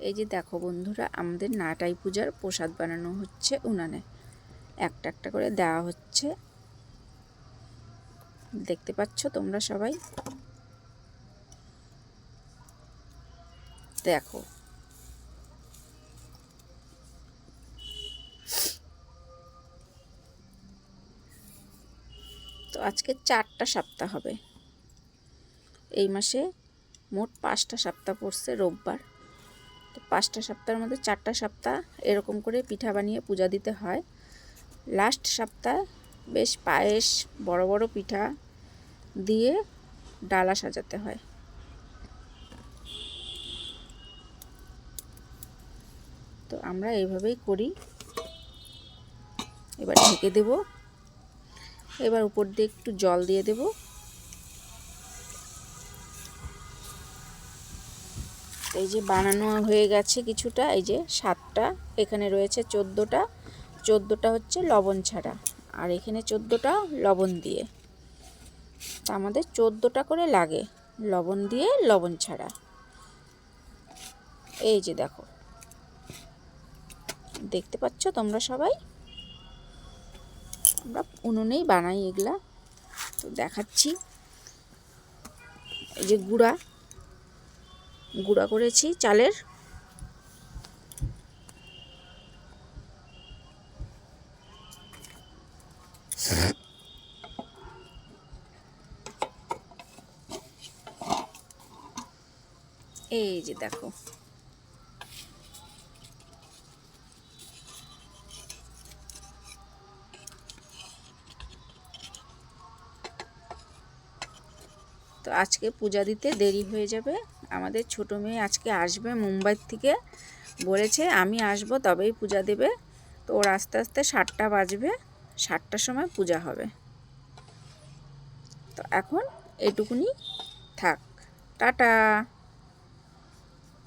এই যে দেখো বন্ধুরা, আমাদের নাটাই পূজার প্রসাদ বানানো হচ্ছে উনানে। একটা একটা করে দেওয়া হচ্ছে। দেখতে পাচ্ছ তোমরা সবাই? দেখো। তো আজকে চারটা সপ্তাহ হবে। এই মাসে মোট পাঁচটা সপ্তাহ পড়ছে রোববার। তো পাঁচটা সপ্তাহের মধ্যে চারটা সপ্তাহ এরকম করে পিঠা বানিয়ে পূজা দিতে হয়। লাস্ট সপ্তাহ বেশ পায়েস, বড় বড় পিঠা দিয়ে ডালা সাজাতে হয়। তো আমরা এইভাবেই করি। এবার ঢেকে দেব। এবার উপর দিয়ে একটু জল দিয়ে দেব। এই যে বানানো হয়ে গেছে কিছুটা, এই যে সাতটা, এখানে রয়েছে চোদ্দোটা। চোদ্দোটা হচ্ছে লবণ ছাড়া, আর এখানে চোদ্দোটা লবণ দিয়ে। তা আমাদের চোদ্দোটা করে লাগে, লবণ দিয়ে লবণ ছাড়া। এই যে দেখো। দেখতে পাচ্ছ তোমরা সবাই? আমরা উনুনেই বানাই এগুলা। তো দেখাচ্ছি। এই যে গুঁড়া। গুঁড়া করেছি চালের। এই যে দেখো। তো আজকে পূজা দিতে দেরি হয়ে যাবে। আমাদের ছোট মেয়ে আজকে আসবে মুম্বাই থেকে। বলেছে, আমি আসব, তবেই পূজা দেবে। তো ওর আস্তে আস্তে সাতটা বাজবে, সাতটার সময় পূজা হবে। তো এখন এটুকুনি থাক। টাটা!